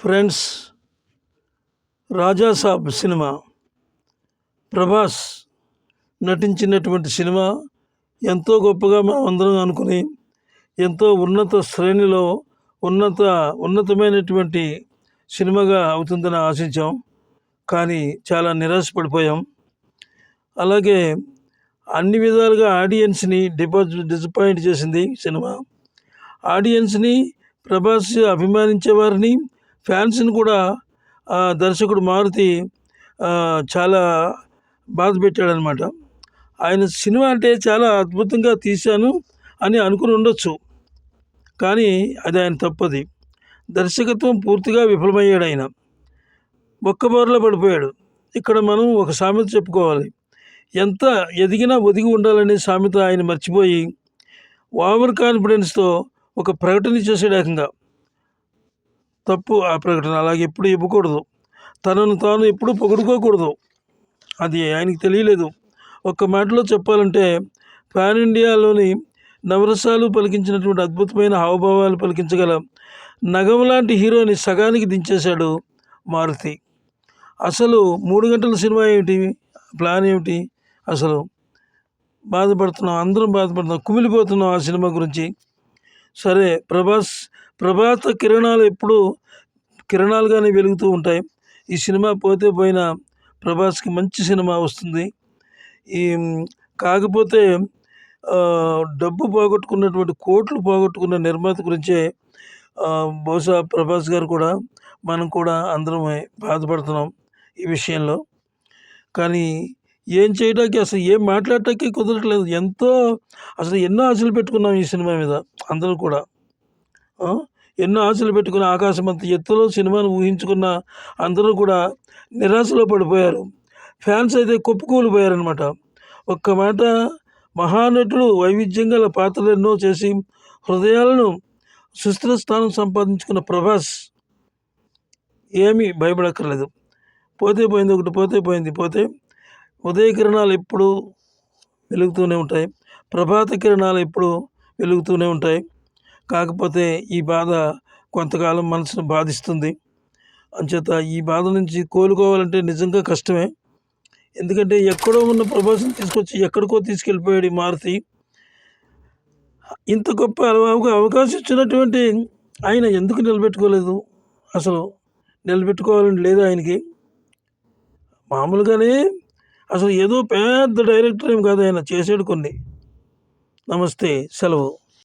Friends Raja Saab cinema Prabhas నటించినటువంటి cinema ఎంతో గొప్పగా మనం అందరం అనుకుని ఎంతో ఉన్నత శ్రేణిలో ఉన్నత ఉన్నతమైనటువంటి సినిమాగా అవుతుందని ఆశించాం. కానీ చాలా నిరాశపడిపోయాం. అలాగే అన్ని విధాలుగా ఆడియన్స్ని డిపాజిట్ డిసప్పాయింట్ చేసింది సినిమా. ఆడియన్స్ని ప్రభాస్ అభిమానించే వారిని ఫ్యాన్స్ని కూడా దర్శకుడు మారుతి చాలా బాధ పెట్టాడనమాట. ఆయన సినిమా అంటే చాలా అద్భుతంగా తీశాను అని అనుకుని ఉండొచ్చు. కానీ అది ఆయన తప్పది. దర్శకత్వం పూర్తిగా విఫలమయ్యాడు ఆయన. ఒక్కబోరలో పడిపోయాడు. ఇక్కడ మనం ఒక సామెత చెప్పుకోవాలి. ఎంత ఎదిగినా ఒదిగి ఉండాలనే సామెత ఆయన మర్చిపోయి ఓవర్ కాన్ఫిడెన్స్తో ఒక ప్రకటన చేసేడేకంగా తప్పు ఆ ప్రకటన అలాగే ఎప్పుడు ఇవ్వకూడదు. తనను తాను ఎప్పుడు పొగుడుకోకూడదు. అది ఆయనకి తెలియలేదు. ఒక్క మాటలో చెప్పాలంటే పాన్ ఇండియాలోని నవరసాలు పలికించినటువంటి అద్భుతమైన హావభావాలు పలికించగల నగం లాంటి హీరోని సగానికి దించేశాడు మారుతి. అసలు మూడు గంటల సినిమా ఏమిటి? ప్లాన్ ఏమిటి? అసలు బాధపడుతున్నాం అందరం బాధపడుతున్నాం కుమిలిపోతున్నాం ఆ సినిమా గురించి. సరే ప్రభాస్ ప్రభాత కిరణాలు ఎప్పుడు కిరణాలుగానే వెలుగుతూ ఉంటాయి. ఈ సినిమా పోతే పోయిన ప్రభాస్కి మంచి సినిమా వస్తుంది. ఈ కాకపోతే డబ్బు పోగొట్టుకున్నటువంటి కోట్లు పోగొట్టుకున్న నిర్మాత గురించే బహుశా ప్రభాస్ గారు కూడా మనం కూడా అందరం బాధపడుతున్నాం ఈ విషయంలో. కానీ ఏం చేయడానికి అసలు ఏం మాట్లాడటానికి కుదరట్లేదు. ఎంతో అసలు ఎన్నో ఆశలు పెట్టుకున్నాం ఈ సినిమా మీద అందరూ కూడా. ఎన్నో ఆశలు పెట్టుకున్న ఆకాశం అంత ఎత్తులో సినిమాను ఊహించుకున్న అందరూ కూడా నిరాశలో పడిపోయారు. ఫ్యాన్స్ అయితే కొప్పుకూలిపోయారనమాట ఒక్క మాట మహానటుడు వైవిధ్యం గల పాత్రలు ఎన్నో చేసి హృదయాలను సుస్థిర స్థానం సంపాదించుకున్న ప్రభాస్ ఏమీ భయపడక్కర్లేదు. పోతే పోయింది ఒకటి పోతే పోయింది పోతే ఉదయ కిరణాలు ఎప్పుడు వెలుగుతూనే ఉంటాయి. ప్రభాత కిరణాలు ఎప్పుడు వెలుగుతూనే ఉంటాయి. కాకపోతే ఈ బాధ కొంతకాలం మనసును బాధిస్తుంది. అంచేత ఈ బాధ నుంచి కోలుకోవాలంటే నిజంగా కష్టమే. ఎందుకంటే ఎక్కడో ఉన్న ప్రభాసం తీసుకొచ్చి ఎక్కడికో తీసుకెళ్ళిపోయాడు ఈ మారుతి. ఇంత గొప్ప అవకాశం ఇచ్చినటువంటి ఆయన ఎందుకు నిలబెట్టుకోలేదు? అసలు నిలబెట్టుకోవాలని లేదు ఆయనకి? మామూలుగానే అసలు ఏదో పెద్ద డైరెక్టర్ ఏం కాదు ఆయన చేసాడు కొన్ని. నమస్తే సెలవు.